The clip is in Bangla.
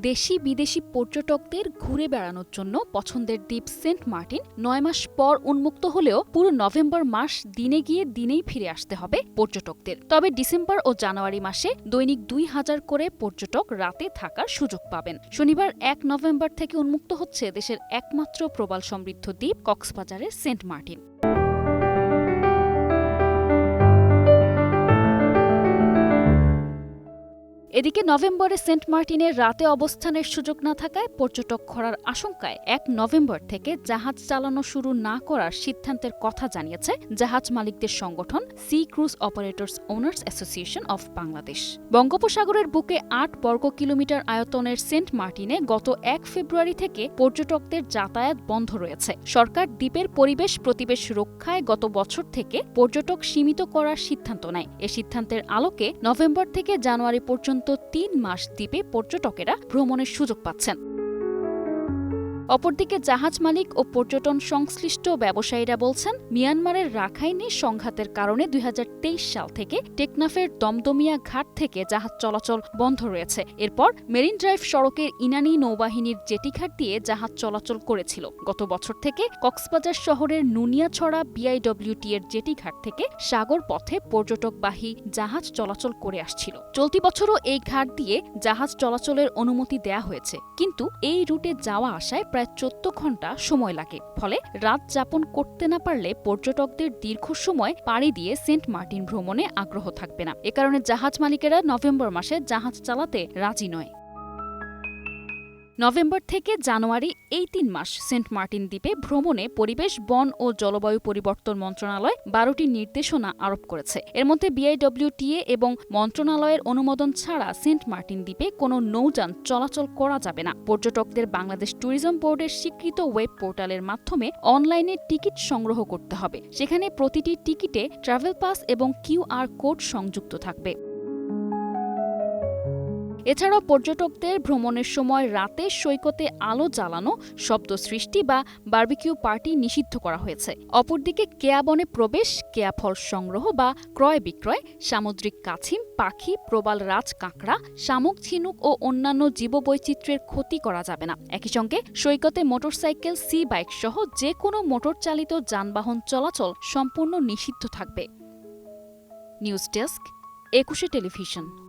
দেশি বিদেশি পর্যটকদের ঘুরে বেড়ানোর জন্য পছন্দের দ্বীপ সেন্ট মার্টিন নয় মাস পর উন্মুক্ত হলেও পুরো নভেম্বর মাস দিনে গিয়ে দিনেই ফিরে আসতে হবে পর্যটকদের। তবে ডিসেম্বর ও জানুয়ারি মাসে দৈনিক দুই হাজার করে পর্যটক রাতে থাকার সুযোগ পাবেন। শনিবার এক নভেম্বর থেকে উন্মুক্ত হচ্ছে দেশের একমাত্র প্রবাল সমৃদ্ধ দ্বীপ কক্সবাজারের সেন্ট মার্টিন। এদিকে নভেম্বরে সেন্ট মার্টিনের রাতে অবস্থানের সুযোগ না থাকায় পর্যটক খরার আশঙ্কায় এক নভেম্বর থেকে জাহাজ চালানো শুরু না করার সিদ্ধান্তের কথা জানিয়েছে জাহাজ মালিকদের সংগঠন sea cruise operators owners association of Bangladesh. বঙ্গোপসাগরের বুকে আট বর্গ কিলোমিটার আয়তনের সেন্ট মার্টিনে গত এক ফেব্রুয়ারি থেকে পর্যটকদের যাতায়াত বন্ধ রয়েছে। সরকার দ্বীপের পরিবেশ প্রতিবেশ রক্ষায় গত বছর থেকে পর্যটক সীমিত করার সিদ্ধান্ত নেয়। এ সিদ্ধান্তের আলোকে নভেম্বর থেকে জানুয়ারি পর্যন্ত তিন মাস দ্বীপে পর্যটকেরা ভ্রমণের সুযোগ পাচ্ছেন। অপরদিকে জাহাজ মালিক ও পর্যটন সংশ্লিষ্ট ব্যবসায়ীরা বলছেন, মিয়ানমারের রাখাইনে সংঘাতের কারণে দুই হাজার তেইশ সাল থেকে টেকনাফের দমদমিয়া ঘাট থেকে জাহাজ চলাচল বন্ধ রয়েছে। এরপর মেরিন ড্রাইভ সড়কের ইনানি নৌবাহিনীর জেটিঘাট দিয়ে জাহাজ চলাচল করেছিল। গত বছর থেকে কক্সবাজার শহরের নুনিয়াছড়া বিআইডব্লিউটি এর জেটিঘাট থেকে সাগর পথে পর্যটকবাহী জাহাজ চলাচল করে আসছিল। চলতি বছরও এই ঘাট দিয়ে জাহাজ চলাচলের অনুমতি দেয়া হয়েছে। কিন্তু এই রুটে যাওয়া আসায় প্রায় চোদ্দ ঘণ্টা সময় লাগে। ফলে রাত যাপন করতে না পারলে পর্যটকদের দীর্ঘ সময় পাড়ি দিয়ে সেন্ট মার্টিন ভ্রমণে আগ্রহ থাকবে না। এ কারণে জাহাজ মালিকেরা নভেম্বর মাসে জাহাজ চালাতে রাজি নয়। নভেম্বর থেকে জানুয়ারি এই তিন মাস সেন্ট মার্টিন দ্বীপে ভ্রমণে পরিবেশ, বন ও জলবায়ু পরিবর্তন মন্ত্রণালয় বারোটি নির্দেশনা আরোপ করেছে। এর মধ্যে বিআইডব্লিউটিএ এবং মন্ত্রণালয়ের অনুমোদন ছাড়া সেন্ট মার্টিন দ্বীপে কোনো নৌযান চলাচল করা যাবে না। পর্যটকদের বাংলাদেশ ট্যুরিজম বোর্ডের স্বীকৃত ওয়েব পোর্টালের মাধ্যমে অনলাইনে টিকিট সংগ্রহ করতে হবে। সেখানে প্রতিটি টিকিটে ট্রাভেল পাস এবং কিউআর কোড সংযুক্ত থাকবে। এছাড়াও পর্যটকদের ভ্রমণের সময় রাতে সৈকতে আলো জ্বালানো, শব্দ সৃষ্টি বা বার্বিকিউ পার্টি নিষিদ্ধ করা হয়েছে। অপরদিকে কেয়া বনে প্রবেশ, কেয়া ফল সংগ্রহ বা ক্রয় বিক্রয়, সামুদ্রিক কাছিম, পাখি, প্রবাল রাজ কাঁকড়া, শামুক, ঝিনুক ও অন্যান্য জীববৈচিত্র্যের ক্ষতি করা যাবে না। একই সঙ্গে সৈকতে মোটরসাইকেল, সি বাইক সহ যে কোনো মোটর চালিত যানবাহন চলাচল সম্পূর্ণ নিষিদ্ধ থাকবে। News desk, Ekushey television.